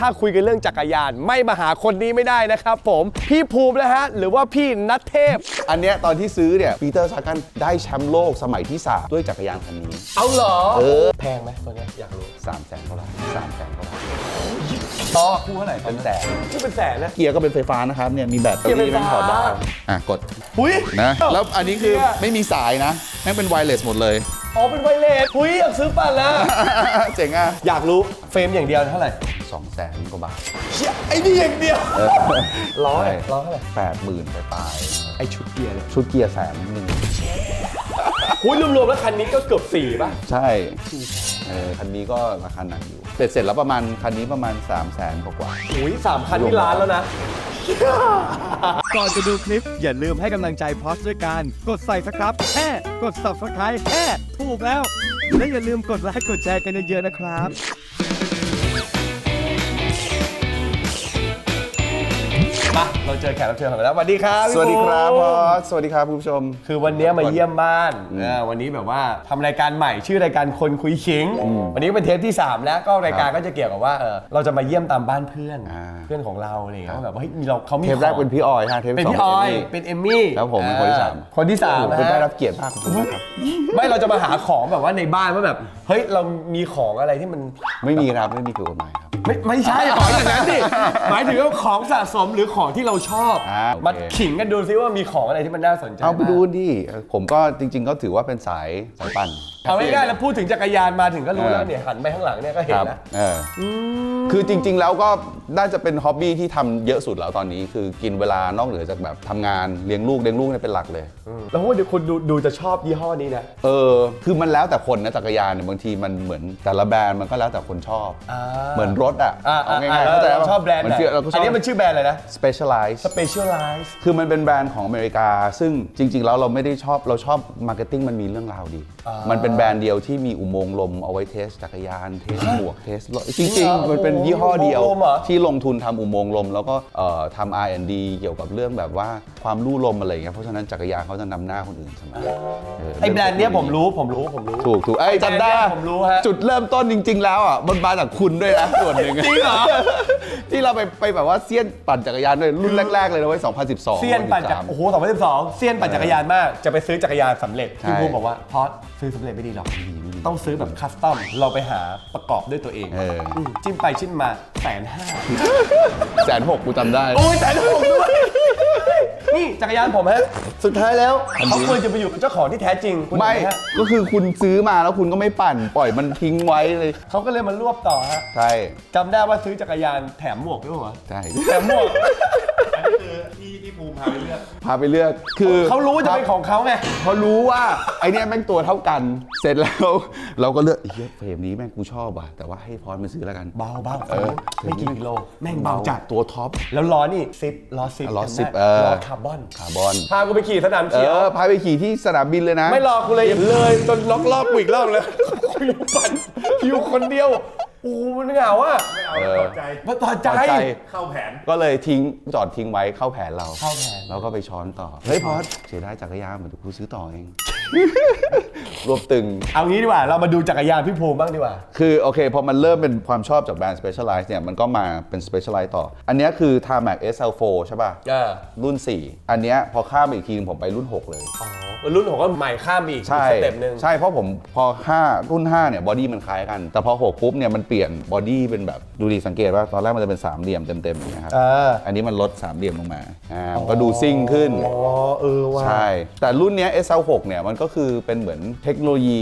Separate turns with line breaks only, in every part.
ถ้าคุยกันเรื่องจักรยาน ไม่มาหาคนนี้ไม่ได้นะครับผมพี่ภูมินะฮะหรือว่าพี่นัทเทพ
อันเนี้ยตอนที่ซื้อเนี่ยปีเตอร์ซากันได้แชมป์โลกสมัยที่3ด้วยจักรยานคันนี้
เอาเหรอ
เออ
แพงไหมตัวเนี้ยอยากรู้
3 0 0แสนเท่าไหร่สามแสนเท่าไหร่
ต่อคู่เท่าไหร่
เป็นแสน
คู่เป็นแสนนะ
เกียร์ก็เป็นไฟฟ้านะครับเนี่ยมีแบตเตอ
เกียร์ไฟ
รี่แม่งถอดได้
ฟ้า
อะกด
หุย
นะแล้วอันนี้คือ
เกียร์
ไม่มีสายนะแม่งเป็นไวเลสหมดเลย
อ๋อเป็นไวเลสหุยอยากซื้อปั่นแล้ว
เจ๋งอะ
อยากรู้เฟรมอย่างเดียวเท่าไหร่
สองแสนกว่าบาท
เชี่ยไอ้นี่อย่างเดียวร้อย
ใช่
ร้อยเท่าไหร่
แปดหมื่นไปปลาย
ไอชุดเกียร์เนี่ย
ๆชุดเกียร์แสนหนึ่ง
หุยรวมๆแล้วคันนี้ก็เกือบสี่ป่ะ
ใช่เออคันนี้ก็ราคาหนักอยู่เสร็จเสร็จแล้วประมาณคันนี้ประมาณ3 0 0แสนกว่าๆ
หุยสามคันที่ร้านแล้วนะ
ก่อนจะดูคลิป อย่าลืมให้กำลังใจพอสด้วยการ กดใส่สครับแค่กด subscribe แค่ถูกแล้ว และอย่าลืมกดไลค์กดแชร์กันเยอะๆนะครับ
เราเจอแขกรับเชิญของเราแล้วสวัสดีครับพี่
สวัสดีครับ
ภู
พ
มิ
อสสวัสดีครับคุณผู้ชม
คือวันนี้มาเยี่ยมบ้านอ่าวันนี้แบบว่าทำรายการใหม่ชื่อรายการคนคุยขิง วันนี้ก็เป็นเทปที่ 3 แล้วก็รายการก็จะเกี่ยวกับว่าเออเราจะมาเยี่ยมตามบ้านเพื่อน
อ่า
เพื่อนของเราอะไรอย่างเงี้ยว่าแบบว่าเฮ้ยมีเราเขามี
เทปแรก
ของ
เป็นพี่ออยฮะเทป
เป็น
สง
พี่ออย
เมี่
เป็นเอมมี่
แล้วผมเป็นคนที่สาม
คนที่สาม
โอ้โห
นะ
คุณได้
ฮะ
รับเกียรติมากขอบคุณมากครับ
ไม่เราจะมาหาของแบบว่าในบ้านว่าแบบ เฮ้ยเรามีของอะไรที่มัน
ไม่มีครับไม่มีผิดกฎหมายครับ
ไม่ไม่ใช่ของอย่างนั้นดิหมายถึงว่าของสะสมหรือของที่เราชอบ
อ่าโอเค
มาขิงกันดูซิว่ามีของอะไรที่มันน่าสนใจ
เอาไป
บ้ง
ดูดิผมก็จริง ๆ ก็ถือว่าเป็นสายสายปั่น
เอาง่ายๆแล้วพูดถึงจักรยานมาถึงก็รู้แล้ว
เออ
เนี่ยหันไปข้างหลังเนี่ยก็
ค
เห็น
รับ
นะ
เอออคือจริง ๆ แล้วก็น่าจะเป็นฮ็อบบี้ที่ทำเยอะสุดแล้วตอนนี้ คือกินเวลานอกเหนือจากแบบทำงานเลี้ยงลูกเลี้ยงลูกเนี่ยเป็นหลักเลย
แล้วว่าเดี๋ยวคุณดูดูจะชอบยี่ห้อนี้นะ
เออ คือมันแล้วแต่คนนะจักรยานเนี่ยบางทีมันเหมือนแต่ละแบรนด์มันก็แล้วแต่คนชอบ
อ่า
เหมือนรถอะ
อ่า
เอา
อ่า
ง่ายๆ
อ่า
เข้าใจ
เรา
ปะ
ชอบแบรนด์
มัน
ไหน
ฟีลเราก็ช
อั
อนบ
นี้มันชื่อแบรนด์อะไรนะ
specialize
Specialized
คือมันเป็นแบรนด์ของอเมริกา ซึ่งจริง ๆ แล้วเราไม่ได้ชอบเราชอบมาร์เก็ตติ้งมันมีเรื่องราวดี
อ่ามั
มันเป็นแบรนด์เดียวที่มีอุโมงค์ลมเอาไว้เทสจักรยาน เทสหมวกเทสรถจ
จริ
ริ
ง
ง
เหรอ
ๆมันเป็นยี่ห้อเดียว
อุโมงค์ลมเหรอ
ที่ลงทุนทำอุโมงค์ลม แล้วก็เอ่อทำ R&D เกี่ยวกับเรื่องแบบว่าความลู่ลมอะไรอย่างเงี้ยเพราะฉะนั้นจักรยานเขาจะนำหน้าคนอื่นเสมอเไอ้
แบรนด์เนี้ยผมรู้ผมรู้ผมรู้
ถูกถูกไอ้ยจำได้
แบรนด์เนี่ยผมรู้ฮะ
จุดเริ่มต้นจริง ๆ แล้วอะมันมาจากคุณด้วยนะ ส่วนหนึ่ง
จริงเหรอ
ที่เราไปไปแบบว่าเซียนปั่นจักรยานด้วยรุ่นแรก ๆ เลยนะเว้ย2012
เซียนปั่นจักร
2013
โอ้โห2012เซียนปั่นจักรยานมาก จะไปซื้อจักรยานสำเร็จ
ใช่
พี่ภูมิบอกว่าพอสซื้อสำเร็จไม่ดีหรอก ต้องซื้อแบบคัสตอมเราไปหาประกอบด้วยตัวเอง
เออ
มจิ้มไปชิ้นมาแสนห้า
แสนหกกูจำได้
โอ้ยแสนหกด้วยนี่จักรยานผมฮะสุดท้ายแล้ว
อันนี้
เขาควรจะไปอยู่กับเจ้าของที่แท้จริงคุณ
ไม่
เห็นหฮะ
ก็คือคุณซื้อมาแล้วคุณก็ไม่ปั่น ปล่อยมันทิ้งไว้เลย
เขาก็เลยมารวบต่อฮะ
ใช่
จำได้ว่าซื้อจักรยานแถมหมวกด้วยวะ
ใช่
แถมหมวก
อันนี้คือที่พี่ภูมิพาไปเลือก
พาไปเลือก คือ
เขารู้ว่าจะเป็นของเขาไง
เขารู้ว่า ไอเนี้ยแม่งตัวเท่ากัน เสร็จแล้วเราก็เลือกเฮ้ยเฟรมนี้แม่งกูชอบว่ะแต่ว่าให้พอสมันซื้อแล้วกัน
เบาเบา
เออ
ไม่กี่กิโลแม่งเบาจัด
ตัวท็อป
แล้วล้อนี่ซิปล้อซิป
ล้อ
จำได้
ซิปเออ
ล้อคาร์บอน
คาร์บอน
พากูไปขี่สนาม
เอ
เขียว
อพาไปขี่ที่สนามบินเลยนะ
ไม่รอกูเลยเลยจนล็อกรอบกูอีกรอบเลยกูอยู่ปั่นอยู่คนเดียวโอ้โหมันเหงาอะ
ไม่เอา
เออ
ต่อใจ
มาต่อใจ
ต่อใจ
เข้าแผน
ก็เลยทิ้งจอดทิ้งไว้เข้าแผนเรา
เข้าแผน
แล้วก็ไปช้อนต่อ เฮ้ยพอสเสียดายจักรยานเหมือนกูซื้อต่อเอง รวบตึง
เอางี้ดีกว่า เรามาดูจักรยานพี่ภูมิบ้างดีกว่า
คือโอเคพอมันเริ่มเป็นความชอบจากแบรนด์ Specialized เนี่ยมันก็มาเป็น Specialized ต่อ อันเนี้ยคือ Tarmac SL4 ใช่ป่ะ
อ่า
รุ่น 4 อันเนี้ยพอข้ามไปอีกทีนึงผมไปรุ่น 6 เลย
อ๋อรุ่นผมก็ใหม่ข้ามอีก
ใช่
อีกสเต็ปหนึ่ง
ใช่เพราะผมพอ 5 รุ่น 5 เนี่ยบอดี้มันคล้ายกัน แต่พอ 6 ปุ๊บเนี่ยมันเปลี่ยนบอดี้เป็นแบบดูดีสังเกตว่าตอนแรกมันจะเป็นสามเหลี่ยมเต็มๆอย่างเงี้ยครับ
อ่า
อันนี้มันลดสามเหลี่ยมลงมาอ่ามันก็ดูซิ่งขึ้น
อ๋อ เออว่ะ
ใช่ แต่รุ่นเนี้ย SL6 เนี่ยมันก็คือเป็นเหมือนเทคโนโลยี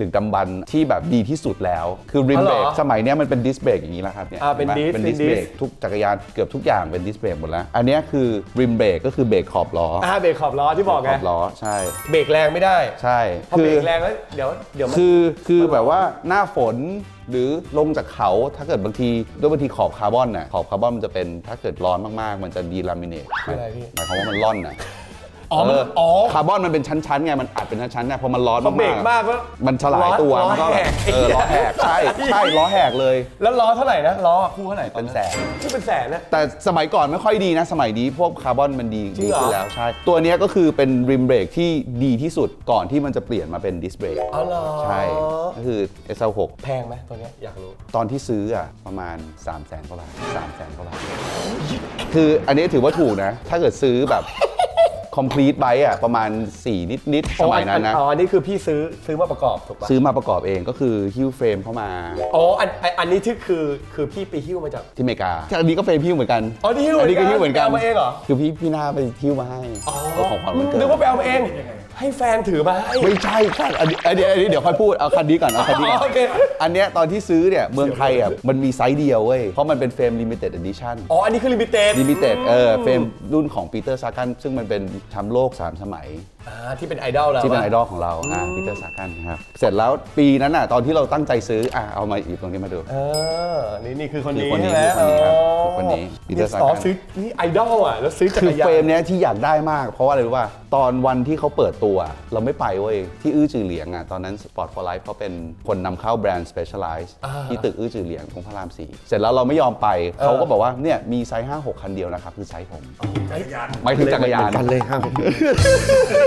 ดึกดำบรรพ์ที่แบบดีที่สุดแล้ว คือริม
อ๋อเหร
เบ
อ
รกสมัยเนี้ยมันเป็นดิสเบรกอย่างนี้แล้วครับเนี่ย
อ่าเป็น
ห็ไหม
disc
เป็น
เป็น
ดิสเบรก
disc
ทุกจักรยานเกือบทุกอย่างเป็นดิสเบรกหมดแล้ว อันเนี้ยคือริมเบรกก็คือเบรกขอบล้อ
อ่าเบรกขอบล้อที่บอก
ข
ไง
อบล้อใช่
เบรกแรงไม่ได้
ใช่
พอเบรกแรงแล้วเดี๋ยวเดี๋ยวมัน
คือคือแบบว่าหน้าฝนหรือลงจากเขาถ้าเกิดบางทีด้วยบางทีขอบคาร์บอนน่ะขอบคาร์บอนมันจะเป็นถ้าเกิดร้อนมากๆ มันจะดีลามิเนต
คืออะไรพี่
หมายความว่ามันร่อนน่ะ
อ๋อมัน
เอ๋
อ
คาร์บอนมันเป็นชั้นๆไงมันอัดเป็นชั้นๆเนี่ยพอมันร้อน
พอเบรก
มาก
มากก็
ๆมันฉลายตัว
ล้อ
มันก็
ล้อแหก
เออล้อแหกใช่ใช่ล้อแหกเลย
แล้วล้อเท่าไหร่นะล้อคู่เท่าไหร่ตอ
เป็นแสน
ที่เป็นแสนนะ
แต่สมัยก่อนไม่ค่อยดีนะ สมัยนี้พวกคาร์บอนมันดี
จริ
ดี
งเหรอ
ขึ้นแล้วใช่ ตัวเนี้ยก็คือเป็นริมเบรกที่ดีที่สุดก่อนที่มันจะเปลี่ยนมาเป็นดิสเบรก
อ๋อเหรอ
ใช่ก็คือ SL6
แพงไหมตัวเนี้ยอยากรู้
ตอนที่ซื้ออะประมาณ 3 0 0แสนกว่าบาท3 0 0แสนกว่าบาทคืออันนี้ถือว่าถูกนะ ถ้าเกิดซื้อแบบ complete bike อะประมาณ4นิดๆสมัยนั้นนะ
อ๋ออันนี้คือพี่ซื้อซื้อมาประกอบถูกปะ
ซื้อมาประกอบเองก็คือฮิ้วเฟรมเข้ามา
อ๋ออันอันอันนี้ที่คือคือพี่ไปหิ้วมาจาก
ที่อเมริกาอันนี้ก็เฟรมฮิ้วเหมือนกัน
อ๋อนี่หิ้วเหมื
อั
อน
นี้
กัน
ก็ฮิ้วเหมือนกัน
เอามาเองเหรอ
คือพี่พี่หน้าไปฮิ้วมาให้เป็นของขวัญวันเกิด
นึกว่าไปเอามาเอง ให้แฟนถือมาให้
ไม่ใช่ค่ะอันนี้อันนี้อันนี้เดี๋ยวค่อยพูด เอาคันนี้ก่อนเอาคันนี้ก่
อ๋อ
อ
โอนเค
อันเนี้ยตอนที่ซื้อเนี่ยเมืองไทยอะมันมีไซส์เดียวเว้ย เพราะมันเป็นเฟรม limited edition
อ๋อ อันนี้คือลิมิเต็ด
limited เออเฟรมรุ่นของปีเตอร์ซากันซึ่งมันเป็นแชมป์โลก 3 สมัย
อ่าที่เป็นไอดอลเรา
ที่เป็น
ปะ
ไอดอลของเราอ่าปีเตอร์ซากันนะครับเสร็จแล้วปีนั้นอะตอนที่เราตั้งใจซื้ออะเอามาอีกตรงนี้มาดู
เออนี่นี่คือคน
คือ
นี้
คนนี้
ใช่ไหม
คือคนนี้ครับ
อ๋อ
คือคนนี้ Peter
อ๋อ
Sagan
ซื้อนี่ไอดอลอะแล้วซื้อจั
คื
ก
อ
รยาน
เฟรมเนี้ยที่อยากได้มาก เพราะว่าอะไรรู้ป่ะตอนวันที่เขาเปิดตัว เราไม่ไปเว้ย ที่อื้อจือเหลียงอะตอนนั้น Sport for Life เขาเป็นคนนำเข้าแบรนด์ Specialized ที่ตึกอื้อจือเหลียงตรงพระรามสี่เสร็จแล้วเราไม่ยอมไป เขาก็บอกว่าเนี่ยมีไซส์5 6 คันเดียวนะครับคือไซส์ผม
จักรยาน
ไม่ถึงจักรยาน
กันเลยครับ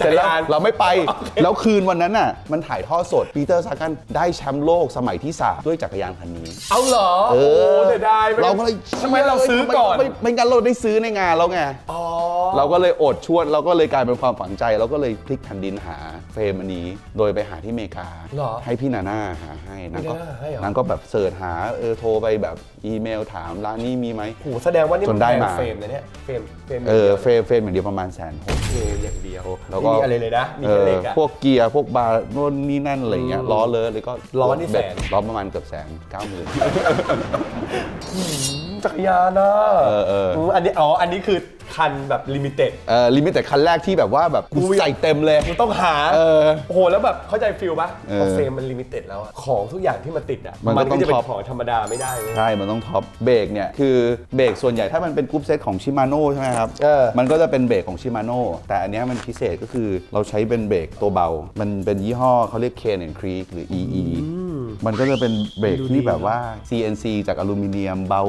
เสร็จแล้วเราไม่ไป แล้วคืนวันนั้นน่ะ มันถ่ายทอดสดปีเตอร์ซากันได้แชมป์โลกสมัยที่ 3 ด้วยจักรยานคันนี้
เอาเหรอ
เอ
โอ้
อ
เสียดายไม่ได้
เราก็เลย
ทำไมเราซื้อก่อน
ไม่ไม่ไม่งั้นเราได้ซื้อในงานแล้วไง
อ๋อ
เราก็เลยอดชวดเราก็เลยกลายเป็นความฝังใจเราก็เลยพลิกแผ่นดินหาเฟรมอันนี้ โดยไปหาที่อเมริกา
เหรอ
ให้พี่นาน่าหาให้นางก็
พี่นาน่าให้เหรอ
นางก็แบบเสิร์ชหาเออโทรไปแบบอีเมลถามร้านนี้มีไหม
โหแสดงว่านี่
จนได้
แพง
มา
เฟรมนะเนี่ยเฟรมเฟรม
เออเฟรมเฟรมอย่างเดียวประมาณแสนหก
เฟรมอย่างเดียว
แล้วก็
ไม่มีอะไรเลยนะ มี
เอ
แค่
อ
เหล็กอะ
พวกเกียร์พวกบาร์โน่นนี่นั่นอะไรเงี้ยล้อเลอะเลยก็
ล้อนี่แสน
ล้อประมาณเกือบแสนเก้าหมื่น
จักรยานนะ
เออเออ
มอันนี้อ๋ออันนี้คือ คันแบบลิมิเต็ด
เออลิมิตแต่คันแรกที่แบบว่าแบบกูใส่เต็มเลย
มันต้องหา
เออ
โอ้โห แล้วแบบเข้าใจฟิลปะ
เออ
พอเฟรมมันลิมิเต็ดแล้วอะของทุกอย่างที่มันติดอะ
มันก็
ก็จะเป็
ต้องท็อป
นของธรรมดาไม่ได้เลย
ใช่ มันต้องท็อปเบรกเนี่ย คือเบรกส่วนใหญ่ถ้ามันเป็นกรุ๊ปเซตของชิมาโน่ใช่ไหมครับ
เออ
มันก็จะเป็นเบรกของชิมาโน่แต่อันเนี้ยมันพิเศษก็คือเราใช้เป็นเบรกตัวเบา มันเป็นยี่ห้อเขาเรียก Cane and Creek หรือ EE มันก็จะเป็นเบรกที่แบบว่า CNC จากอลูมิเนียมเบา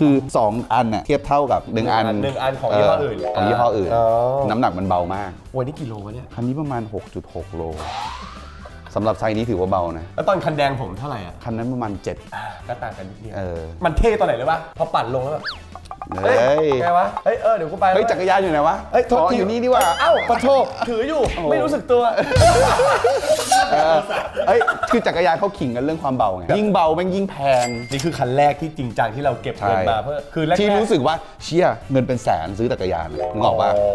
คือ 2 อันน่ะเทียบเท่ากับ 1 อัน
หนึ่งอันของยี่ห้ออื่น
ของยี่ห้ออื่น
อ๋อ
น้ำหนักมันเบามาก
วันนี้กี่โลวะเนี่ย
คันนี้ประมาณ 6.6 โลสำหรับไซส์นี้ถือว่าเบานะ
แล้วตอนคันแดงผมเท่าไหร่อะ
คันนั้นประมาณ7
อ่าก็ต่างกันนิดเดียว
เออ
มันเท่ตอนไหนเลยปะพอปั่นลงแล้วแบบ
เฮ้
เฮ้ย
ย
ไงวะ เฮ้ย เออ เดี๋ยวกูไป
เฮ้ยจักรยานอยู่ไหนวะ
เฮ้ยโทษ
อ๋อ
ที
อยู่นี่ดีกว่า
เอ้าปะโทษถืออยู่ ไม่รู้สึกตัว
เออเอ้ยคือจักรยานเขาขิงกันเรื่องความเบาไง ยิ่งเบาแม่งยิ่งแพง
นี่คือคันแรกที่จริงจังที่เราเก็บเงินมาเพื่อ คือแรกๆ
ที่รู้สึกว่าเชี่ยเงินเป็นแสนซื้อจักรยานนึกออกปะ
อ๋อ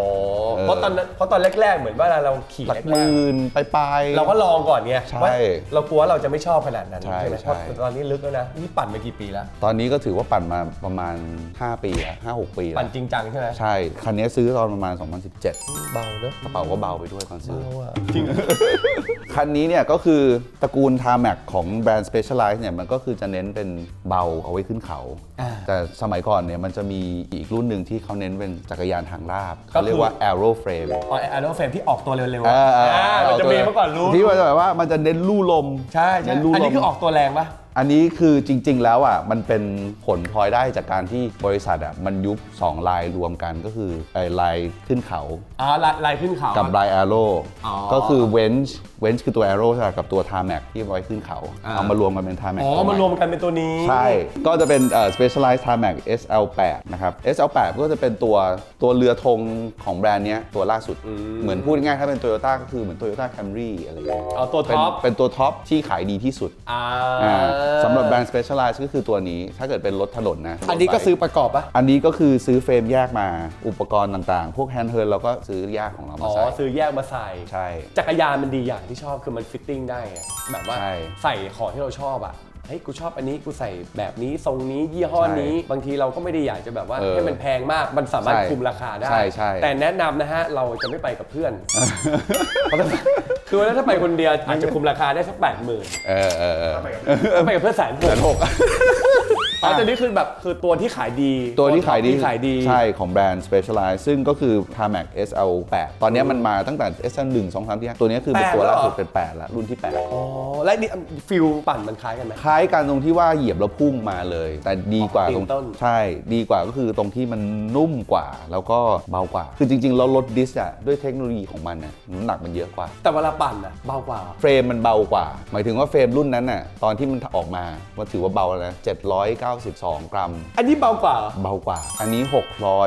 เออ
เพราะตอนนั้นเพราะตอนแรก ๆ เหมือนว่าเราขี่
หลัก
แร
ห
ก
มื่นไปปลาย
ๆเราก็ลองก่อนไง
ใช่
ว่าเรากลัวเราจะไม่ชอบขนาดนั้น
ใช่
ใช่ไหม
ใช่
เพราะตอนนี้ลึกแล้วนะนี่ปั่นมากี่ปีแล้ว
ตอนนี้ก็ถือว่าปั่นมาประมาณ 5 ปีแล้วห้าหกปีแล้
ปั่น
ว
จริงจังใช่ไหม
ใช่ คันนี้ซื้อตอนประมาณ 2017
เบาเนอะ
กระเป๋าก็เบาไปด้วยตอนซื้อ
เบาอะจริง
คันนี้เนี่ยก็คือตระกูล t a r m a c ของแบรนด์ Specialized เนี่ยมันก็คือจะเน้นเป็นเบาเอาไว้ขึ้นเขา
อ่า
แต่สมัยก่อนเนี่ยมันจะมีอีกรุ่นหนึ่งที่เขาเน้นเป็นจักรยานทางลาบ
ก็คือ
เขาเรียกว่า Aero Frame
อ๋อไอโรเฟรมที่ออกตัวเร็วๆ
เอ
อะ
อเออ
อ่ามันจะมีเมื่อก่อนรู้
ที่มันจะแบบว่ามันจะเน้นลู่ลม
ใช่ใช่
เน้นลู่ลม
อันนี้คือออกตัวแรงปะ
อันนี้คือจริง ๆ แล้วอะมันเป็นผลพลอยได้จากการที่บริษัทอะมันยุบ2ลายรวมกันก็คือไอ้ลายขึ้นเขา
อ๋อลายลายขึ้นเขา
กับลายแอโร่
อ๋อ
ก็คือเวนช์ เวนช์คือตัวแอโร่ใช่ไหมกับตัวทาแม็กที่ไว้ขึ้นเขา
อ่า
เอามารวมกันเป็นทาแม็ก
อ๋อ มารวมกันเป็นตัวนี้
ใช่ ก็จะเป็นเอ่อ specialized tarmac SL8 นะครับ SL8 ก็จะเป็นตัวตัวเรือธงของแบรนด์เนี้ยตัวล่าสุด เหมือนพูดง่ายๆถ้าเป็น Toyota ก็คือเหมือน Toyota Camry อะไรอย่างเงี้ย
อ๋อตัว
เป็น
ท็อป
เป็นตัวท็อปที่ขายดีที่สุด
อ่า
อ่าสำหรับแบรนด์ specialized ก็คือตัวนี้ถ้าเกิดเป็นรถถนนนะ
อันนี้ก็ซื้อประกอบปะ
อันนี้ก็คือซื้อเฟรมแยกมาอุปกรณ์ต่างๆ พวกแฮนด์เฮิร์เราก็ซื้อแยกของเรา
อ๋
มา
อ
ใส่
ซื้อแยกมาใส่
ใช่
จักรยานมันดีอย่างที่ชอบคือมันฟิตติ้งได้ไงแบบว่า
ใช่
ใส่ของที่เราชอบอะเฮ้ยกูชอบอันนี้กูใส่แบบนี้ทรงนี้ยี่ห้อนี้ บางทีเราก็ไม่ได้อยากจะแบบว่า
เออ
ให้มันแพงมากมันสามารถ
ใช่
คุมราคาได้
ใช่ใช่
แต่แนะนำนะฮะเราจะไม่ไปกับเพื่อนเพราะถ้าคือว่าถ้าไปคนเดียวอาจจะคุมราคาได้สักแปดหมื่น
เออเออเออ
ไปกับเพื่อนแสนหก
แสนหก
ไปอ๋อตัวนี้คือแบบคือตัวที่ขายดี
ตัวที่ขายดี
ขายดี
ใช่ของแบรนด์ Specialized ซึ่งก็คือ Tarmac SL8 ตอนนี้มันมาตั้งแต่ SL1 2 3 4 5ตัวนี้คือเป็น
แปด
ตัว
แล้ว
ล่า
เหรอ
สุดเป็น 8 แล้วรุ่นที่ 8
อ๋อ และนี่ฟิลปั่นมันคล้ายกันไหม
คล้ายกันตรงที่ว่าเหยียบแล้วพุ่งมาเลย แต่ดีกว่า
อ๋อ
ตรง
ตีนต้น
ใช่ดีกว่าก็คือตรงที่มันนุ่มกว่า แล้วก็เบากว่า คือจริงๆแล้วรถดิสอะด้วยเทคโนโลยีของมันน่ะน้ำหนักมันเยอะกว่า
แต่เวลาปั่นอะเบากว่า
เฟรมมันเบากว่า หมายถึงว่าเฟรมรุ่นนั้นน่ะตอนที่มันออกมาว่าถือว่าเบาแล้วนะ792 กรัม
อันนี้เบากว่า
เบากว่า อันนี้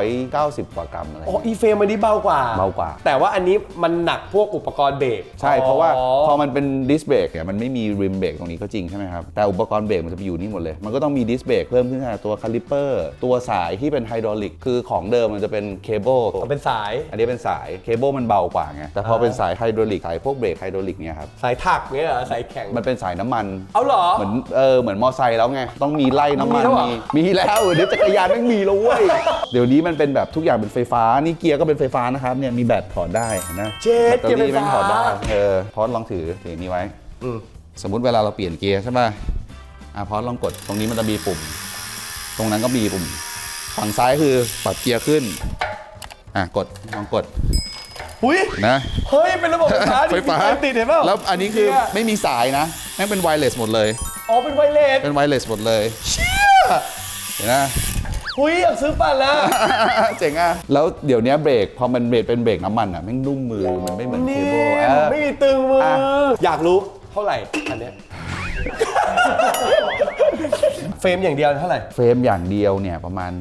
690 กว่ากรัมอะไร
อ๋ออีเฟรมอันนี้เบากว่า
เบากว่า
แต่ว่าอันนี้มันหนักพวกอุปกรณ์เบรก
ใช่ เพราะว่า
อ๋อ
พอมันเป็นดิสเบรกเนี่ยมันไม่มีริมเบรกตรงนี้ก็จริงใช่ไหมครับ แต่อุปกรณ์เบรกมันจะไปอยู่นี่หมดเลย มันก็ต้องมีดิสเบรกเพิ่มขึ้นมาตัวคาลิปเปอร์ตัวสายที่เป็นไฮดรอลิกคือของเดิมมันจะเป็นเคเบิล
มันเป็นสาย
อันนี้เป็นสายเคเบิลมันเบากว่าไงแต่พอเป็นสายไฮดรอลิกสายพวกเบรกไฮดรอลิกเนี่ยครับ
สายถักเนี่ยเหรอสายแข็ง
มันเป็นสายน้ำมัน
เอาเหรอ
เหมือนเออเหมือนมอไซค์แล้วไงต้องมีไล่น้ำมัน
มีแล้วเหรอ
มีมีแล้วเดี๋ยวจักรยานไม่มีแล้วเว้ย เดี๋ยวนี้มันเป็นแบบทุกอย่างเป็นไฟฟ้า นี่เกียร์ก็เป็นไฟฟ้านะครับเนี่ยมีแบตถอดได้นะ
เจ็ด
แบตเตอรี่
เกียร์ไฟ
แม่งถอดได้
ฟ้า
เออพอดลองถือถือนี้ไว้
อืม
สมมุติเวลาเราเปลี่ยนเกียร์ใช่ป่ะอะพอดลองกดตรงนี้มันจะมีปุ่ม ตรงนั้นก็มีปุ่ม ฝั่งซ้ายคือปรับเกียร์ขึ้น อะกดลองกด
อุ้ย
นะ
เฮ้ย เป็นระบบไฟฟ้าดิ
ไฟฟ้า
มีติดเห็นเปล่า
แล้วอันนี้คือ
เนี่ย
ไม่มีสายนะแม่งเป็นไวเลสหมดเลย
อ๋อ เป็นไวเลส
เป็นไวเลสหมดเลย
เชี่ย
เห็นไหม
หุ้ยอยากซื้อปั่นแล้ว
เจ๋งอะ แล้วเดี๋ยวนี้เบรกพอมันเบรกเป็นเบรกน้ำมันอะแม่งนุ่มมือมันไม่เหมือนเค
นี่
เบิลเออ
ไม่มีตึงมืออะ อยากรู้เท่าไหร่อันเนี้ย เฟรมอย่างเดียวเท่าไหร่
เฟรมอย่างเดียวเนี่ยประมาณ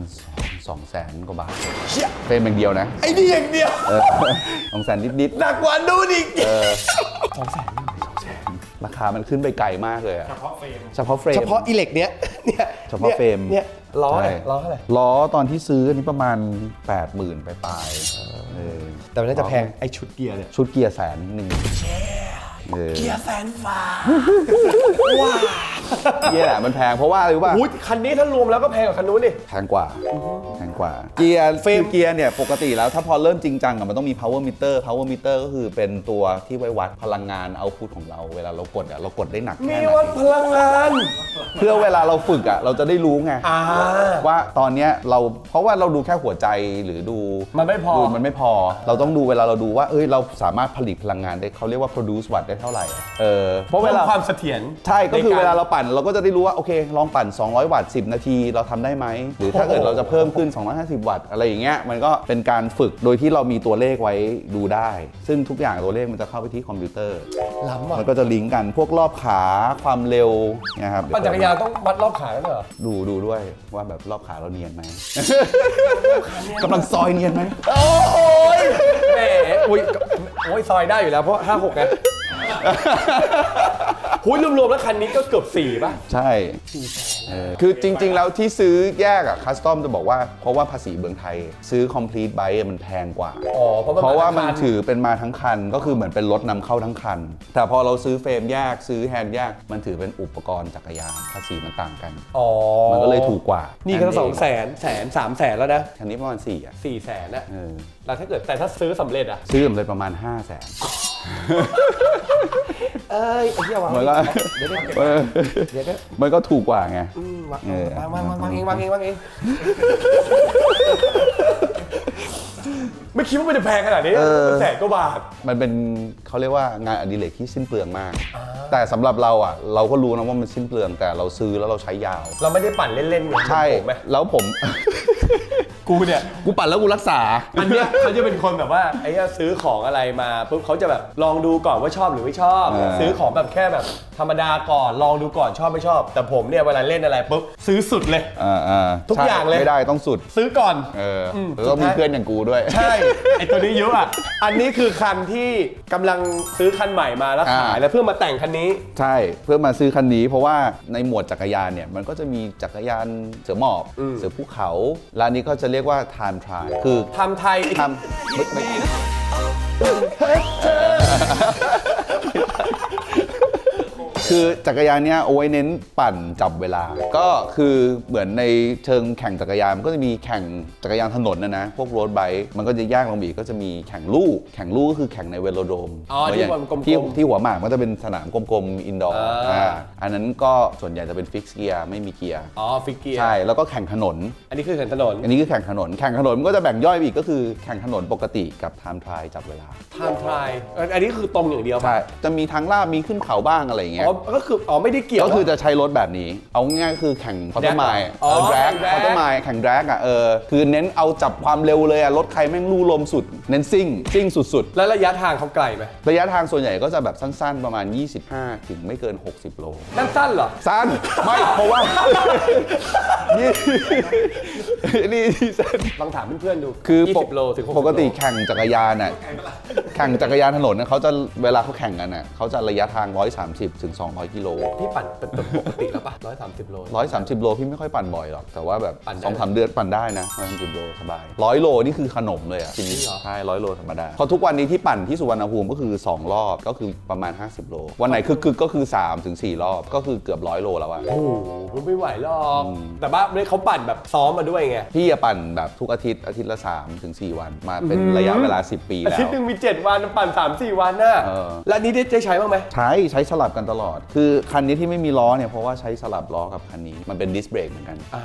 2 0 0แสนกว่าบาท
เชี่ย
เฟรมอย่างเดียวนะ
ไอ้นี่อย่างเดียว
เออสองแสนนิด
หนักกว่าดูนอีก
ๆเออ ราคามันขึ้นไปไกลมากเลยอะ
เฉพาะเฟรม
เฉพาะเฟรม
เฉพาะอิเล็กเนี้ยเนี่ย
เฉพาะเฟรม
เนี่ยล้อ
ใช่
เนี่ยล้อเท่าไหร่
ล้อตอนที่ซื้ออันนี้ประมาณ 80,000 ไปปลายๆเออ
แต่มันน่าจะแพงไอ้ชุดเกียร์เนี่ย
ชุดเกียร์แสนหนึ่งเออ
เกียร์แสนฟ้า
เกียร์แหละมันแพงเพราะว่าอะไรรู้ป่ะ
อุ้ยคันนี้ถ้ารวมแล้วก็แพงกว่าคันนู้นดิ
แพงกว่าแพงกว่า เกียร์
เฟรม
คือเกียร์เนี่ยปกติแล้วถ้าพอเริ่มจริงจังอะมันต้องมี power meter power meter ก็คือเป็นตัวที่ไว้วัดพลังงานเอาพุทของเราเวลาเรากดอะเรากดได้หนัก
มี
แค่ไหน
วัดพลังงาน
เพื่อเวลาเราฝึกอะเราจะได้รู้ไง
อ่า
ว่าตอนเนี้ยเราเพราะว่าเราดูแค่หัวใจหรือดู
มันไม่พอ
ดูมันไม่พอ เราต้องดูเวลาเราดูว่าเอ้ยเราสามารถผลิตพลังงานได้เขาเรียกว่า produce watt ได้เท่าไหร่อะเออเพราะเว
เพิ่ม
ลา
ความเสถียร
ใช่ก็คือ
ใน
เวลาเราปั่นเราก็จะได้รู้ว่าโอเคลองปั่น 200 วัตต์ 10 นาทีเราทำได้ไหม หรือถ้าเกิดเราจะเพิ่มขึ้น 250 วัตต์อะไรอย่างเงี้ยมันก็เป็นการฝึกโดยที่เรามีตัวเลขไว้ดูได้ ซึ่งทุกอย่างตัวเลขมันจะเข้าไปที่คอมพิวเตอร์
ล้ำอะ
มันก็จะลิงก์กันพวกรอบขาความเร็วเนี่ยครับ
ปั่นจักรยานต้องวัดรอบขาด้วยเหรอ
ดูดูด้วยว่าแบบรอบขาเราเนียนไหม กำลังซอยเนียนไหม
โอ้ยแหมอุ้ยโอ้ยซอยได้อยู่แล้วเพราะห้าหกไง หุ้ยรวมๆแล้วคันนี้ก็เกือบสี่ป่ะ
ใช่เออคือจริง ๆ แล้วที่ซื้อแยกอะคัสตอมจะบอกว่า เพราะว่าภาษีเมืองไทย ซื้อ complete bike อะมันแพงกว่า
อ๋อเพราะมัน
เพราะว่ามัน
มาทั้งคัน
ถือเป็นมาทั้งคัน ก็คือเหมือนเป็นรถนำเข้าทั้งคัน แต่พอเราซื้อเฟรมแยกซื้อแฮนด์แยกมันถือเป็นอุปกรณ์จักรยานภาษีมันต่างกัน
อ๋อ
มันก็เลยถูกกว่า
นี่ก็สองแสนแสนสามแสนแล้วนะ
คันนี้ประมาณ4อะ
สี่แสนอะ
เออ
แล้วถ้าเกิดแต่ถ้าซื้อสำเร็จอะ
ซื้อเลยประมาณ 5 0 0แสน
เอ้ยไอ้เหี้ยวาง
มันก็
เดี๋ยวเดี๋ยว
เออ
เดี๋ยวเดี๋ยว
มันก็ถูกกว่าไง
อืมวาง
เออ
วางวางวางวางเองวางเองวางเองไม่คิดว่ามันจะแพงขนาดนี้
เออ
แสนกว่าบาท
มันเป็นเขาเรียกว่างานอดิเรกที่สิ้นเปลืองมาก แต่สำหรับเราอะ เราก็รู้นะว่ามันสิ้นเปลืองแต่เราซื้อแล้วเราใช้ยาว
เราไม่ได้ปั่นเล่นๆเหมือน
ใช่
ผมไหม
แล้วผม
กูเนี่ย
กูปั่นแล้วกูรักษา
อันเนี้ยเขาจะเป็นคนแบบว่าไอ้เหี้ยซื้อของอะไรมาปุ๊บเขาจะแบบลองดูก่อนว่าชอบหรือไม่ชอบ
อ่า
ซื้อของแบบแค่แบบธรรมดาก่อนลองดูก่อนชอบไม่ชอบ แต่ผมเนี่ยเวลาเล่นอะไรปุ๊บซื้อสุดเลย
อ่าอ่า
ทุกอย่างเลย
ไม่ได้ต้องสุด
ซื้อก่อน
เอออ
ม
แล้วก็มีเพื่อนอย่างกูด้วย
ใช่ ไอตัวนี้เยอะอะ อันนี้คือคันที่กำลังซื้อคันใหม่มาแล้วขาย
อ่า
แล้วเพื่อมาแต่งคันนี้
ใช่เพื่อมาซื้อคันนี้เพราะว่าในหมวดจักรยานเนี่ยมันก็จะมีจักรยานเสือหมอบ
อืม
เสือภูเขาร้านนี้ก็จะเรียกว่า time trial คือ
ทำไทยไอ้
ทำไม่ไม่ คคือจักรยานเนี้ยเอาไว้เน้นปั่นจับเวลา ก็คือเหมือนในเชิงแข่งจักรยานมันก็จะมีแข่งจักรยานถนนนะนะพวกโรดไบค์มันก็จะแยกลงไปอีกก็จะมีแข่งลู่แข่งลู่ก็คือแข่งในเวโลโดม
อ๋อที่มันกลมๆ
ที่ที่หัวหมากมันจะเป็นสนามกลมๆอินดอร์
อ่า
อันนั้นก็ส่วนใหญ่จะเป็นฟิกซ์เกียร์ไม่มีเกียร์
อ๋อฟิกเกียร์
ใช่แล้วก็แข่งถนน
อันนี้คือแข่งถนน
อันนี้คือแข่งถนน แข่งถนนมันก็จะแบ่งย่อยไปอีกก็คือแข่งถนนปกติกับไทม์ทรายจับเวลา
ไทม์ทรายอันนี้คือตรงอย่างเดียวปะ
ใช่ จะมีทางลาบมีขึ้นเขาบ้างอะไรอย่างเงี้
อ๋
ย
อก็คืออ๋อไม่ได้เกี่ยว
ก็คือจะใช้รถแบบนี้ เอาง่ายๆคือแข่งคอร์ตไมล์
อ๋อ
แดร็ก
แข่ง
คอ
drag
ร์ตไมล์แข่งแดร็กอะเออคือเน้นเอาจับความเร็วเลยอะรถใครแม่งลู่ลมสุด เน้นซิ่งซิ่งสุด
แล้วระยะทางเขาไกลไหม
ๆระยะทางส่วนใหญ่ก็จะแบบสั้นๆประมาณ 25 ถึงไม่เกิน 60 โล
นั่นสั้นเหรอ
สั้นไม่เพราะว่านี่นี่สั้น
ลองถามเพื่อนๆดู
คือปก
20โลถึง60
ปกติ
โล
แข่งจักรยานน่ะแข่งจักรยานถนนน่ะเขาจะเวลาเขาแข่งกันน่ะเขาจะระยะทาง 130 ถึง200 กิโล
พี่ปั่นเป็นปกติแล้วปะ130โล
130 โลพี่ไม่ค่อยปั่นบ่อยหรอก แต่ว่าแบบ
ปั่นได้
สองสามเดือนปั่นได้นะ130 โลสบายร้อยโลนี่คือขนมเลยอะทีนี้
จริงเหรอ
ใช่ร้อยโลธรรมดาเพราะทุกวันนี้ที่ปั่นที่สุวรรณภูมิก็คือ 2 รอบก็คือประมาณ 50 โล วันไหนคึกๆก็คือ3ถึง4รอบก็คือเกือบร้อยโลแล้วอะ
โอ้โหไม่ไหวหรอกแต่ว่าเขาปั่นแบบซ้อมมาด้วยไง
พี่จะปั่นแบบทุกอาทิตย์อาทิตย์ละ3ถึง4วันมาเป็นระยะเวลา 10 ปี
อา
แล้ว
ทิตย์หนึ่งมี 7 วันปั่น 3-4 วันน่ะ
เออ
แล้วอันนี้ได้ได้ใช้บ้างไหม
ใช้ใช้สลับกันตลอดคือคันนี้ที่ไม่มีล้อเนี่ยเพราะว่าใช้สลับล้อกับคันนี้ มันเป็นดิสเบรกเหมือนกัน
อ๋อ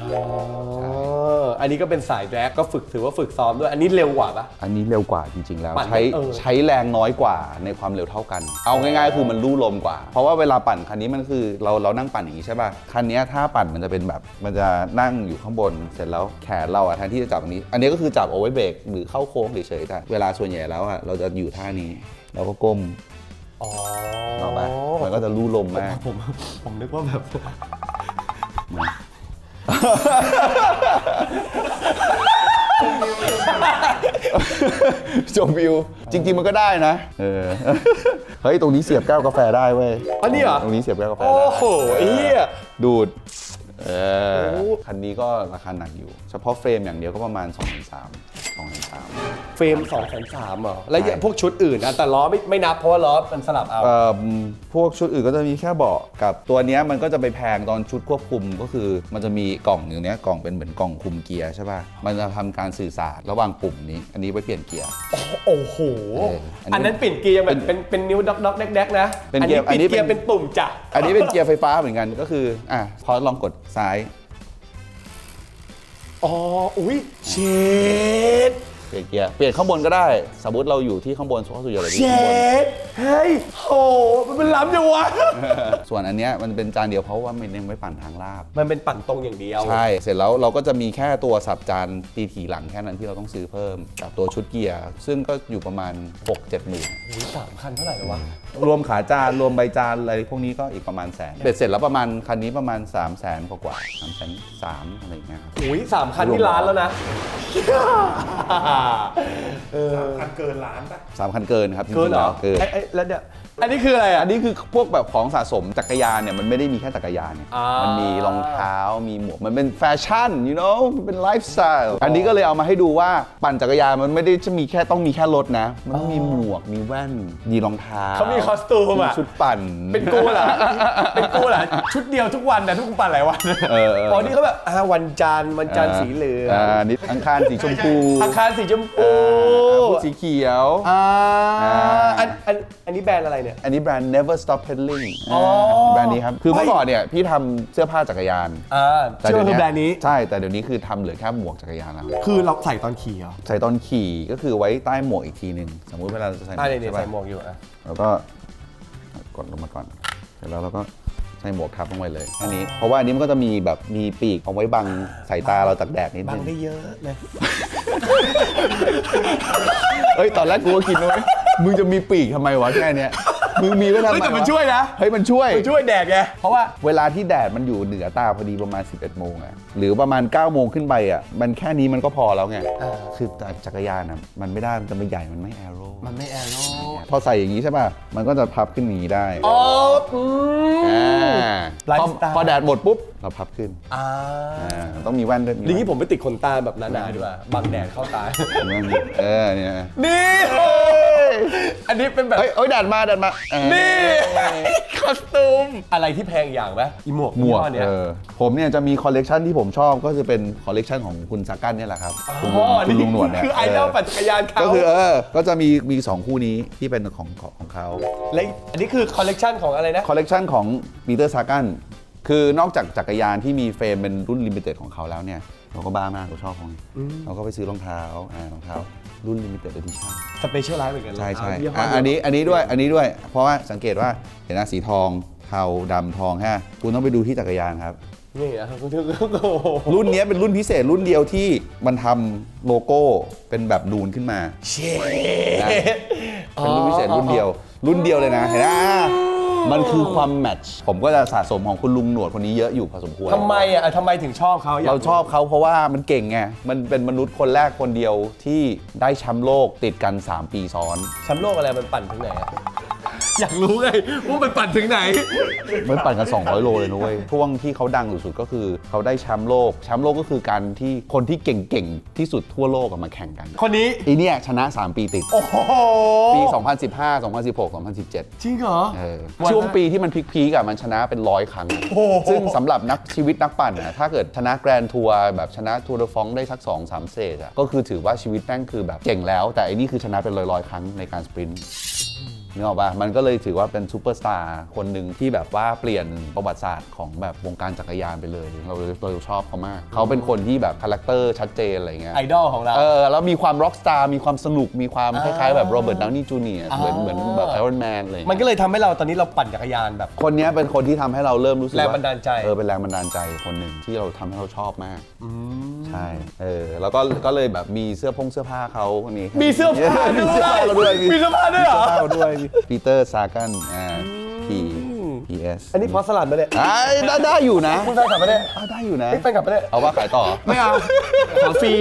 อันนี้ก็เป็นสายแร็กก็ฝึกถือว่าฝึกซ้อมด้วย อันนี้เร็วกว่าปะ
อันนี้เร็วกว่าจริง ๆ แล้ว
ปั่น
ใช้
เออ
ใช้แรงน้อยกว่าในความเร็วเท่ากัน เอาง่ายๆ คือมันลู่ลมกว่า เพราะว่าเวลาปั่นคันนี้มันคือเราเรานั่งปั่นอย่างนี้ใช่ป่ะ คันนี้ถ้าปั่นมันจะเป็นแบบมันจะนั่งอยู่ข้างบน เสร็จแล้วแขนเราอะแทนที่จะจับอันนี้ อันนี้ก็คือจับเอาไว้เบรกหรือเข้าโค้งเฉยๆแต่เวลาส่วนใหญ่แล้วอะเราจะอยู่ท่านี้เราก็ก้ม
อ๋อ
ออกไปมันก็จะลู่ลมมาก
ผมผมนึกว่าแบบ
ชมวิว จริง ๆ มันก็ได้นะ เออ เฮ้ย ตรงนี้เสียบแก้วกาแฟได้เว้ย
อันนี้เหรอ
ตรงนี้เสียบแก้วกาแฟได้
โอ้โหไอ้เหี้ย
ดูด เออ
โอ้
คันนี้ก็ราคาหนักอยู่ เฉพาะเฟรมอย่างเดียวก็ประมาณ2 3 0 0 2 3 0
เฟรม2องแสนสามเหรอ แล้วพวกชุดอื่นนะแต่ล้อไม่ไม่นับเพราะว่าล้อมันสลับเอา
เอ่อพวกชุดอื่นก็จะมีแค่เบาะกับตัวเนี้ยมันก็จะไปแพงตอนชุดควบคุมก็คือมันจะมีกล่องอยู่เนี้ยกล่องเป็นเหมือนกล่องคุมเกียร์ใช่ป่ะมันจะทำการสื่อสารระหว่างปุ่มนี้ อันนี้ไว้เปลี่ยนเกียร์
โอ้โห
เอออันนี้
อันนั้นปิ่นเกียร์แบบเป็นเป็นนิ้วด็อกด็อกแดกแดกนะ
เป็นเกียร์
อันนี้
อันนี้
ปิ่นเกียร์
เป็
เป็น นปุ่มจ้ะ
อันนี้เป็นเกียร์ไฟฟ้าเหมือนกันก็คืออะพอลองกดซ้าย
อ๋อ อุ้ยเชด
เปลี่ยนเกียร์เปลี่ยนข้างบนก็ได้ สมมติเราอยู่ที่ข้างบนส่วนส่วนใหญ่เราอยู่
เช
ที่ข้างบน
ดเฮ้ยโหมันเป็นล้ำจังวะ
ส่วนอันเนี้ยมันเป็นจานเดียวเพราะว่ามันยังไม่ปั่นทางลาบ
มันเป็นปั่นตรงอย่างเดียว
ใช่ เสร็จแล้วเราก็จะมีแค่ตัวสับจานตีถีหลังแค่นั้นที่เราต้องซื้อเพิ่ม กับตัวชุดเกียร์ ซึ่งก็อยู่ประมาณ 6-7หมื่น
อุ้ยสามคันเท่าไหร่แล้ววะ
รวมขาจาน รวมใบจาน อะไรพวกนี้ก็อีกประมาณแสนเบ็ดเสร็จแล้วประมาณคันนี้ประมาณ 3 0 0แสนกว่าๆสามแสนสามอะไรอย่างเงี้ยครับ
อุ้ยสามคันที่ร้านแล้วนะเออ
คันเกินล้านปะ
สามคันเกินครับจริงๆ
เกินเหรอ
แล้วเกิน
ไอ้ไอ้แล้วเดี๋ยว อันนี้คืออะไรอะ
อันนี้คือพวกแบบของสะสมจักรยานเนี่ยมันไม่ได้มีแค่จักรยานเนี่ย
อ่ามั
มันมีรองเท้ามีหมวกมันเป็นแฟชั่น you know มันเป็นไลฟ์สไตล์อันนี้ก็เลยเอามาให้ดูว่าปั่นจักรยานมันไม่ได้จะมีแค่ต้องมีแค่รถนะ มันต้องมีหมวกมีแว่นมีรองเท้า
เขามีคอสตูมอะ
ชุดปั่น
เป็นกูเหรอ เป็นกูเหรอ ชุดเดียวทุกวันนะทุกกูปั่นหลายวัน
เออเออ
พอนี่เขาแบบอ่าวันจันทร์วันจันทร์สีเหลือง
อ่านิดอังคารสีชมพู
อังคารสีชมพู
อ่าพุธสีเขียว
อ่า
อ่า
อันอันอันนี้แบรนด์อะไรเนี่ย
อันนี้แบรนด์ never stop pedaling
อ๋อ
แบรนด์นี้ครับ คือเมื่อก่อนเนี่ยพี่ทำเสื้อผ้าจักรยาน
อ่า
แต่
ชื่อ
เดี๋ยว
คือแบรนด์นี้
ใช่ แต่เดี๋ยวนี้คือทำเหลือแค่หมวกจักรยานแล้ว
คือเราใส่ตอนขี่เหรอ
ใส่ตอนขี่ก็คือไว้ใต้หมวกอีกทีหนึ่งสมมุติเวลาเราจะใส่หม
ใช่
วก
เนี่ย
ใช่ปะ
ใส่หมวกอยู่อะ
แล้วก็กดลงมาก่อน เสร็จแล้วเราก็ใส่หมวกทับลงไปเลยแค่นี้ เพราะว่าอันนี้มันก็จะมีแบบมีปีกเอาไว้บังสายตาเราจากแดดนิด
บั
นึ
ง
ง
ได้เยอะเลย
เฮ้ย ตอนแรกกูก็คิดนะเว้ย มึงจะมีปีกทำไมวะแค่เนี้ยมึงมีไว้ทำไม
เฮ้ยแต่มัน
วะ
ช่วยนะ
เฮ้ยมันช่วย
มันช่วยแดดไง เพราะว่า
เวลาที่แดดมันอยู่เหนือตาพอดีประมาณ 11 โมงอะหรือประมาณ 9 โมงขึ้นไปอะมันแค่นี้มันก็พอแล้วไง
เออ
คือจักรยานอะมันไม่ได้มันจะไม่ใหญ่มันไม่แอโร่
มันไม่แอโร่
พอใส่อย่างนี้ใช่ป่ะ มันก็จะพับขึ้นอย่างนี้ได้
อ๋ออื
อ่าม
ไลฟ์
พอ
สไตล์
พอแดดหมดปุ๊บเราพับขึ้น
อ่า
อ่าต้องมีแว่นด้วยมี
ทีนี้
แว่น
ผมไปติดขนตาแบบหนาๆดีกว่าบังแดดเข้าตา
มีแว่นเออเนี่ย
นี่
เฮ้ย
อันนี้เป็นแบบ
เฮ้ยเอ้ยดันมาดันมาเออ
นี่ คอสตูม อะไรที่แพงอย่างไหมอีหมวก
หมวก
ยี่ห้อเนี่ย
เออผมเนี่ยจะมีคอลเลกชันที่ผมชอบก็จะเป็นคอลเลกชันของคุณซากันเนี่ยแหละครับคุณลุงคุณลุงหนวดเนี่ย
คือไอดอลปั่นจักรยานเขา
ก็คือเออ ก็จะมีมีสองคู่นี้ที่เป็นของของของเขา
และอันนี้คือคอลเลกชันของอะไรนะ
คอลเลกชันของปีเตอร์ซากัน คือนอกจากจักรยานที่มีเฟรมเป็นรุ่นลิมิเต็ดของเขาแล้วเนี่ยเราก็บ้ามากเราชอบเขาไงเราก็ไปซื้อรองเท้าอ่ารองเท้ารุ่นลิมิเต็ดเอดิชั่น
สเปเชียลไลท์เหมือนกัน
ใช่ใช่
รองเท้ายี่ห้
อะอันนี้อันนี้ด้วยอันนี้ด้วย เพราะว่าสังเกตว่าเห็นนะสีทองเทาดำทองฮะคุณต้องไปดูที่จักรยานครับ
นี่นะครับคุณทุกคนโอ้โห
รุ่นเนี้ยเป็นรุ่นพิเศษรุ่นเดียวที่มันทำโลโก้เป็นแบบนูนขึ้นมา
เช
นะเป็นรุ่นพิเศษรุ่นเดียว รุ่นเดียวเลยนะเห็นไหมอะ มันคือความแมทช์ผมก็จะสะสมของคุณลุงหนวดคนนี้เยอะอยู่พอสมควร
ทำไมอะทำไมถึงชอบเขายก
เราชอบเขาเพราะว่ามันเก่งไง มันเป็นมนุษย์คนแรกคนเดียวที่ได้แชมป์โลกติดกัน 3 ปีซ้อน
แชมป์โลกอะไรมันปั่นถึงไหนอะ อยากรู้ไงว่ามันปั่นถึงไหน
มันปั่นกัน 200 โลเลยนะเว้ยช่วงที่เขาดังสุดๆก็คือเขาได้แชมป์โลก แชมป์โลกก็คือการที่คนที่เก่งๆ ที่สุดทั่วโลกอะมาแข่งกัน
คนนี้
ไอีเนี่ยชนะ 3 ปีติด
โอ้โห
ปี 2015 2016 2017
จริงเหรอ
เออ
วันละ
ช่วงปีที่มันพีคๆอะมันชนะเป็นร้อยครั้ง
โอ้โห
ซึ่งสำหรับนักชีวิตนักปั่นอะถ้าเกิดชนะแกรนด์ทัวร์แบบชนะทัวร์เดอฟองได้สัก 2 3เซจอะก็คือถือว่าชีวิตแม่งคือแบบเก่งแล้ว แต่อันนี้คือชนะเป็นร้อยๆครั้งในการสปรินต์ นึกออกปะมันก็เลยถือว่าเป็นซูเปอร์สตาร์คนหนึ่งที่แบบว่าเปลี่ยนประวัติศาสตร์ของแบบวงการจักรยานไปเลย เราเราชอบเขามาก เขาเป็นคนที่แบบคาแรคเตอร์ชัดเจนอะไรเงี้ย
ไอดอลของเรา
เออ แล้วมีความร็อกสตาร์มีความสนุกมีความคล้ายๆแบบโรเบิร์ตดาวนี่จูเนียร์เหมือน
อ่า
เหมือนแบบไอรอนแมนอะไร
มันก็เลยทำให้เราตอนนี้เราปั่นจักรยานแบบ
คนเนี้ยเป็นคนที่ทำให้เราเริ่มรู้สึก
แรง
ว่า
บันดาลใจ
เออเป็นแรงบันดาลใจคนหนึ่งที่เราทำให้เราชอบมากใช่เออแล้วก็ก็เลยแบบมีเสื้อพงเสื้อผ้าเขาคนนี้
มีเสื้อผ้า
มีเสื้อผ้าเราด้วย
มีเสื้อผ้าด้วยเหรอ
มีเสื้อผ้าเราด้วยปีเตอร์ซากันอ่า P P S
อันนี้พอสลัดมาเนี่ย
อ่าได้ได้อยู่นะ
คุณแฟนกลับมาเนี่ย
อ่าได้อยู่นะ
นี่แฟนกลับมาเนี่ย
เอาว่าขายต่อ
ไม่เอา ขอฟรี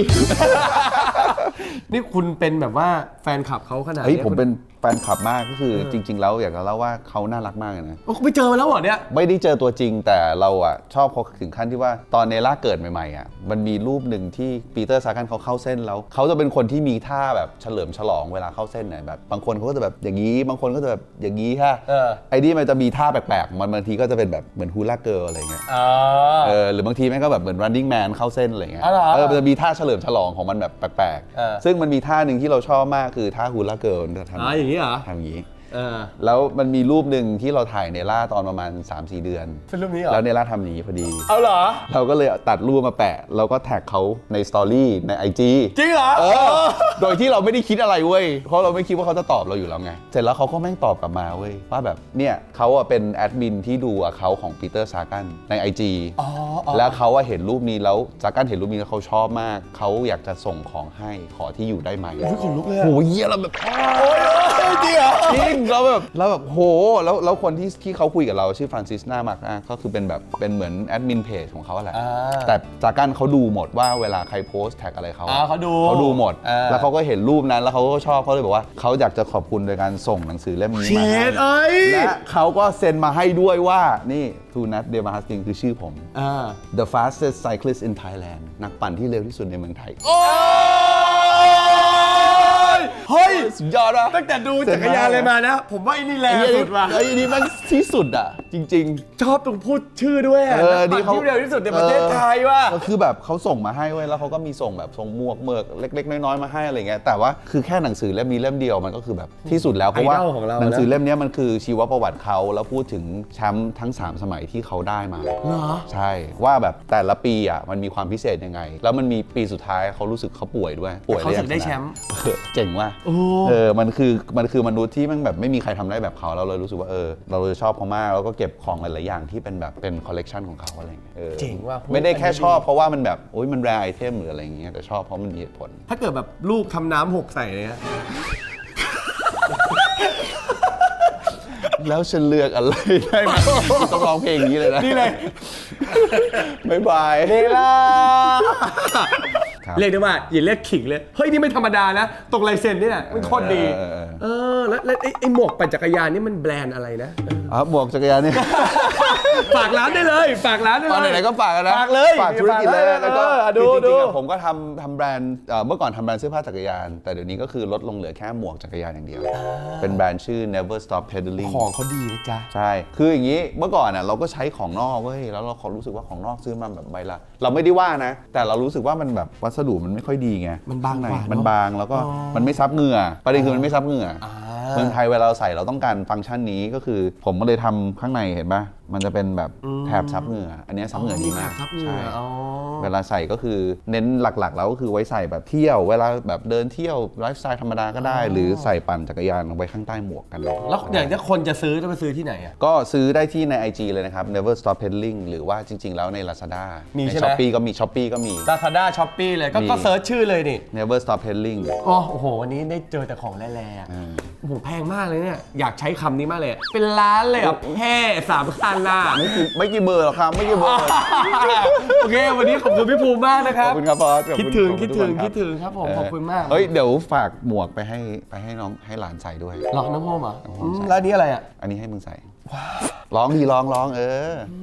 นี่คุณเป็นแบบว่าแฟนคลับเขาขนาด
เฮ้ย
นี้
ผมเป็นแฟนคลับมากก็คือจริง ๆ แล้วอยากจะเล่าว่าเขาน่ารักมากเลยนะ
โอ้คุณไปเจอมาแล้วเหรอเนี่ย
ไม่ได้เจอตัวจริงแต่เราอะชอบเขาถึงขั้นที่ว่าตอนเนล่าเกิดใหม่ๆอะมันมีรูปหนึ่งที่ปีเตอร์ซากันเขาเข้าเส้นแล้วเขาจะเป็นคนที่มีท่าแบบเฉลิมฉลองเวลาเข้าเส้นเนี่ยแบบบางคนเขาก็จะแบบอย่างนี้ บางคนก็จะแบบอย่างนี้ค่ะ
เออ
ไอ้นี่มันจะมีท่าแปลกๆมันบางทีก็จะเป็นแบบเหมือนฮูลาเกิร์ลอะไรเงี้ย
อ๋อ
เออหรือบางทีแม่งก็แบบเหมือน running man เข้าเส้นอะไรเงี้ย
อ๋อเหรอ
เออมันจะมีท่าเฉลิมฉลองของมันแบบแปลก
เออ
ๆซึ่งมันมีท่าหนึ่งที่เราชอบมากคือท่าฮูลาเกิร์ลมันจะทำ
อ๋ออย่างนี้เหรอ
ทำอย่างนี้
เออ
แล้วมันมีรูปหนึ่งที่เราถ่ายเนล่าตอนประมาณ 3-4 เดือน
เป็นรูปนี้เหรอ
แล้วเนล่าทำอย่างนี้พอดี
เอาเหรอ
เราก็เลยตัดรูปมาแปะแล้วก็แท็กเขาในสตอรี่ใน IG
จริงเหรอ
เออ โดยที่เราไม่ได้คิดอะไรเว้ย เพราะเราไม่คิดว่าเขาจะตอบเราอยู่แล้วไง เสร็จแล้วเขาก็แม่งตอบกลับมาเว้ยว่าแบบเนี่ยเขาอะเป็นแอดมินที่ดูอะเขาของปีเตอร์ซากันใน IG
อ๋ออ๋อ
แล้วเขาอะเห็นรูปนี้แล้วซากันเห็นรูปนี้แล้วเขาชอบมาก เขาอยากจะส่งของให้ขอที่อยู่ได้ไหม
ขนลุกเลยอะ
โหเยี่ยเราแบบ
โอ้ยจริงเหรอ
จริงเราแบบเราแบบโหแล้วแล้วคนที่ที่เขาคุยกับเราชื่อฟรานซิสน่ามากนะก็คือเป็นแบบเป็นเหมือนแอดมินเพจของเขาแหละ
อ่า
แต่จากกันเขาดูหมดว่าเวลาใครโพสต์แท็กอะไรเขา
อ่าเขาดู
เขาดูหมด
อ่า
แล้วเขาก็เห็นรูปนั้นแล้วเขาก็ชอบเขาเลยบอกว่าเขาอยากจะขอบคุณโดยการส่งหนังสือเล่มนี้
เช
มาให้
ดเอ้ย
และเขาก็เซ็นมาให้ด้วยว่า นี่ทูนัทเดมาฮัสติงคือชื่อผม
อ่า
The fastest cyclist in Thailand นักปั่นที่เร็วที่สุดในเมืองไทย
โอ้ย เฮ้ย
สุดยอดวะ
ตั้งแต่ดูจักรยานเลยมานะ ผมว่าไอ้นี่แรง
ไอ้
สุดว่ะ
ไอ้นี่มันที่สุดอะจริงๆ
ชอบตรงพูดชื่อด้วยอะ
เออ
นักปั่นที่เร็วที่สุดในประเทศไทยว่ะ
ก็คือแบบเขาส่งมาให้เว้ยแล้วเขาก็มีส่งแบบส่งหมวกเมือกเล็ก ๆ น้อยๆมาให้อะไรเงี้ยแต่ว่าคือแค่หนังสือเล่มนี้เล่มเดียวมันก็คือแบบที่สุดแล้วเพราะว่า
ไอดอลของเรานะ
หนังสือเล่มเนี้ยมันคือชีวประวัติเขาแล้วพูดถึงแชมป์ทั้ง 3 สมัยที่เขาได้มา
เหรอ
ใช่ว่าแบบแต่ละปีอะมันมีความพิเศษยังไง แล้วมันมีปีสุดท้ายเขารู้สึกเขาป่วยด้วย ป่วย
เขารู้สึก
แล้ว
ได้
ยัง
แชมป์
เออเจ๋งว่ะ
โอ้
เออมันคือมันคือมนุษย์ที่มันแบบไม่มีใครทำได้แบบเขาเราเลยรู้สึกว่าเออเราเลยชอบเขามากแล้วก็เก็บของหลาย ๆ อย่างที่เป็นแบบเป็นคอลเลกชันของเขาอะไรเงี้ยออ
เจ๋งว่ะ
ไม่ได้แค่ชอบเพราะว่ามันแบบโอ้ยมันแรไอเทมหรืออะไรอย่างเงี้ยแต่ชอบเพราะมันมีเหตุผล
ถ้าเกิดแบบลูกทำน้ำหกใส่เลยฮะ
แล้วฉันเลือกอะไรได้ไหมต้องร้องเพลงอย่างนี้เลยนะ
นี่เลย
บ๊ายบาย
นี่ล่ะ
ครับ
เรียกได้ว่าอย่าเรียกขิงเลย เฮ้ย นี่ไม่ธรรมดานะตรงลายเซ็นนี่น่ะมันโคตรดี
เออเออ
เออแล้วแล้วไอ้ไอ้หมวกปั่นจักรยานนี่มันแบรนด์อะไรนะเออ
อ๋อหมวกจักรยานเนี่ย
ฝากร้านได้เลย ฝากร้านได้
ตอน
เลย
ไหนๆก็ฝากกันนะ
ฝากเลย
ฝากธุรกิจเลย
ฝากเลย
แล้วก็
เออดู
คือจริงๆ
ดู
อะผมก็ทำทำแบรนด์เอ่อเมื่อก่อนทำแบรนด์เสื้อผ้าจักรยาน แต่เดี๋ยวนี้ก็คือลดลงเหลือแค่หมวกจักรยานอย่างเดียว เป็นแบรนด์ชื่อ never stop pedaling
ของเขาดีนะจ๊ะ
ใช่ คืออย่างนี้ เมื่อก่อนน่ะเราก็ใช้ของนอกเว้ย แล้วเราขอรู้สึกว่าของนอกซื้อมาแบบใบละ เราไม่ได้ว่านะ แต่เรารู้สึกว่ามันแบบวัสดุมันไม่ค่อยดีไง
มันบาง
ข้ใน
กว่าเนอะ
มันบางแล้วก็มันไม่ซับเหงื่อ ประเด็นคือมันไม่ซับเหงื่ออ
อ่า
เมืองไทยเวลาเราใส่เราต้องการฟังก์ชันนี้ก็คือ ผมก็เลยทำข้างในเห็นปะมันจะเป็นแบบแถบซับเหงื่ออันเนี้ยซับเหงื่อดีมาก
ครับเหงื่
ใช่
ออ๋อ
เวลาใส่ก็คือเน้นหลักๆ แล้วก็คือไว้ใส่แบบเที่ยว เวลาแบบเดินเที่ยวไลฟ์สไตล์ธรรมดาก็ได้ หรือใส่ปั่นจักรยานลงไปข้างใต้หมวกกันเลย
แล้วอย่างถ้าคนจะซื้อจะไปซื้อที่ไหนอะ
ก็ซื้อได้ที่ใน IG เลยนะครับ Never Stop Pedaling หรือว่าจริง ๆ แล้วใน Lazada
มี
ใน
ใช่ไหม
ช้อปปีก็มีช้อปปีก็มี
ลาซาด้าช้อปปี้เลยก็
มี
ก็เซิร์ชชื่อเลยนี่
Never Stop Pedaling
อ๋อโอ้โห วันนี้ได้เจอแต่ของแร่ๆอะ โอ้โหแพงมากเลยเนี่ย อยากใช้คำนี้มากเลยอะเป็นล้านเลยอะแค่สามคันน่ะ
ไม่กี่ไม่กี่เบอร์หรอกครับไม่กี่เบอร์
โอเค วันนี้ขอบคุณพี่ภูมิมากนะค
ข
รั
อ
บบ
คุณครับบอสขอบ
คิด
คุณ
ถึง
ขอบ
คิด
ณ
ถึง
ทุกน
คิดถึงครับผม
เข
อบคุณมาก
เฮ้ยเดี๋ยวฝากหมวกไปให้ไปให้น้องให้หลานใส่ด้วย
หลอกน้ำโฮมเหรออืมแล้วอันนี้อะไรอะ
อันนี้ให้มึงใส่ร้องดีร้องร้องเอออ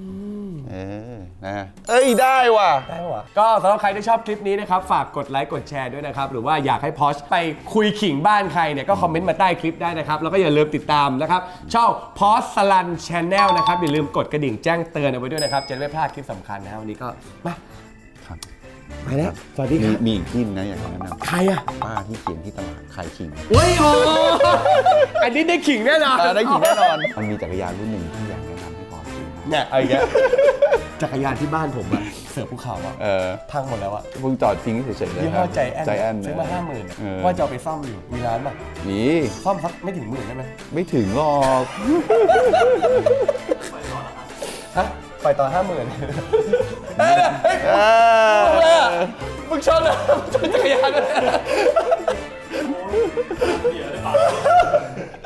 เออนะเอ้ยได้ว่ะ
ได้ปะวะก็สำหรับใครที่ชอบคลิปนี้นะครับ ฝากกดไลค์กดแชร์ด้วยนะครับ หรือว่าอยากให้พอชไปคุยขิงบ้านใครเนี่ยก็คอมเมนต์มาใต้คลิปได้นะครับ แล้วก็อย่าลืมติดตามนะครับช่องพอสสลันชแนลนะครับ อย่าลืมกดกระดิ่งแจ้งเตือนเอาไว้ด้วยนะครับ จะได้ไม่พลาดคลิปสำคัญนะครับวันนี้ก็มา
ครับ
ไปแล้วสวัสดีค
มี
รับ
มีอีกที่นึงนะอยากแนะน
ใครอะำ
ป้าที่เขียนที่ตลาดขายขิง
เฮ้ยโอ้อันนี้ได้ขิงแน่นอน
เออได้ขิงแน่นอน มันมีจักรยานรุ่นหนึ่งที่อยากแนะนำให้พอซื้อ
เนี่ยเอาอีกแล้วจักรยานที่บ้านผมอะเสือภูเขาอะ
เออ
พังหมดแล้วอะ
เพิ่งจอดทิ้งเฉยๆเลย
ยี่ห้อใจแอน
ใจแอน
ซื้อมาห้าหมื่น
เออ
ว่าจะเอาไปซ่อมอยู่มีร้านป่ะ
นี่
ซ่อมสักไม่ถึงหมื่นได้ไหม
ไม่ถึงหรอก
ฮะปล่อยต่อห้าหมื่นเฮ้ยเฮ้ย
เออ
มึงชนเลยมึงชนจักรยานเลย